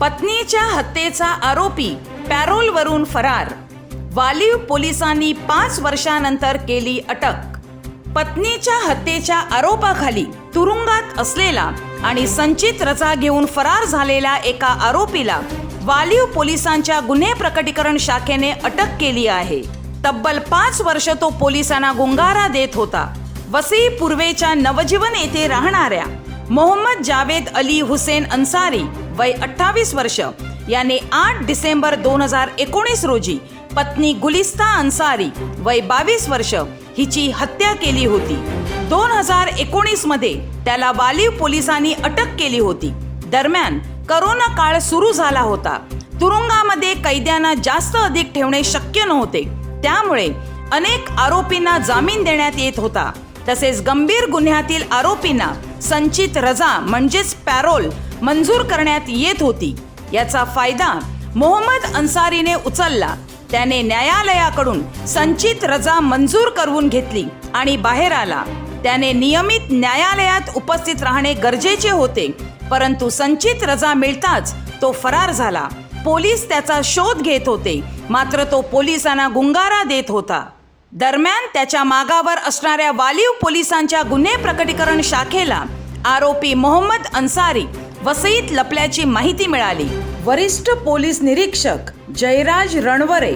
पत्नीच्या हत्येचा आरोपी पॅरोलवरून फरार. वालीव पोलिसांनी पाच वर्षानंतर केली अटक. पत्नीच्या हत्येच्या आरोपाखाली तुरुंगात असलेला आणि संचित रजा घेऊन फरार झालेल्या एका आरोपीला वालीव पोलिसांच्या गुन्हे प्रकटीकरण शाखेने अटक केली आहे. तब्बल पाच वर्ष तो पोलिसांना गुंगारा देत होता. वसई पूर्वेच्या नवजीवन येथे राहणाऱ्या मोहम्मद जावेद अली हुसेन अन्सारी वय अठ्ठावीस वर्ष. याने आठ डिसेंबर दोन हजार एकोणीस रोजी पत्नी गुलिस्ता अन्सारी वय बावीस वर्ष हिची हत्या केली होती. दोन हजार एकोणीसमध्ये त्याला वालीव पोलिसांनी अटक केली होती. दरम्यान करोना काळ सुरू झाला होता. तुरुंगामध्ये कैद्यांना जास्त अधिक ठेवणे शक्य नव्हते. त्यामुळे अनेक आरोपींना जामीन देण्यात येत होता. तसेच गंभीर गुन्ह्यातील आरोपींना संचित रजा म्हणजेच पॅरोल मंजूर करण्यात येत होती. याचा फायदा मोहम्मद अन्सारीने उचलला. त्याने न्यायालयाकडून संचित रजा मंजूर करून घेतली आणि बाहेर आला. त्याने नियमित न्यायालयात उपस्थित राहणे गरजेचे होते परंतु संचित रजा मिळताच तो फरार झाला. पोलीस त्याचा शोध घेत होते मात्र तो पोलिसांना गुंगारा देत होता. दरम्यान त्याच्या मागावर असणाऱ्या वालीव पोलिसांच्या गुन्हे प्रकटीकरण शाखेला आरोपी मोहम्मद अन्सारी वसईत लपल्याची माहिती मिळाली. वरिष्ठ पोलीस निरीक्षक जयराज रणवरे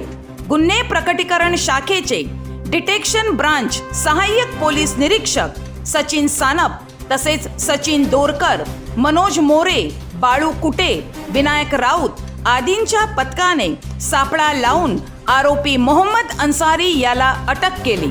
गुन्हे प्रकटीकरण शाखेचे डिटेक्शन ब्रांच सहाय्यक पोलीस निरीक्षक सचिन सानप तसेच सचिन दोरकर मनोज मोरे बाळू कुटे विनायक राऊत आदींच्या पथकाने सापळा लावून आरोपी मोहम्मद अन्सारी याला अटक केली.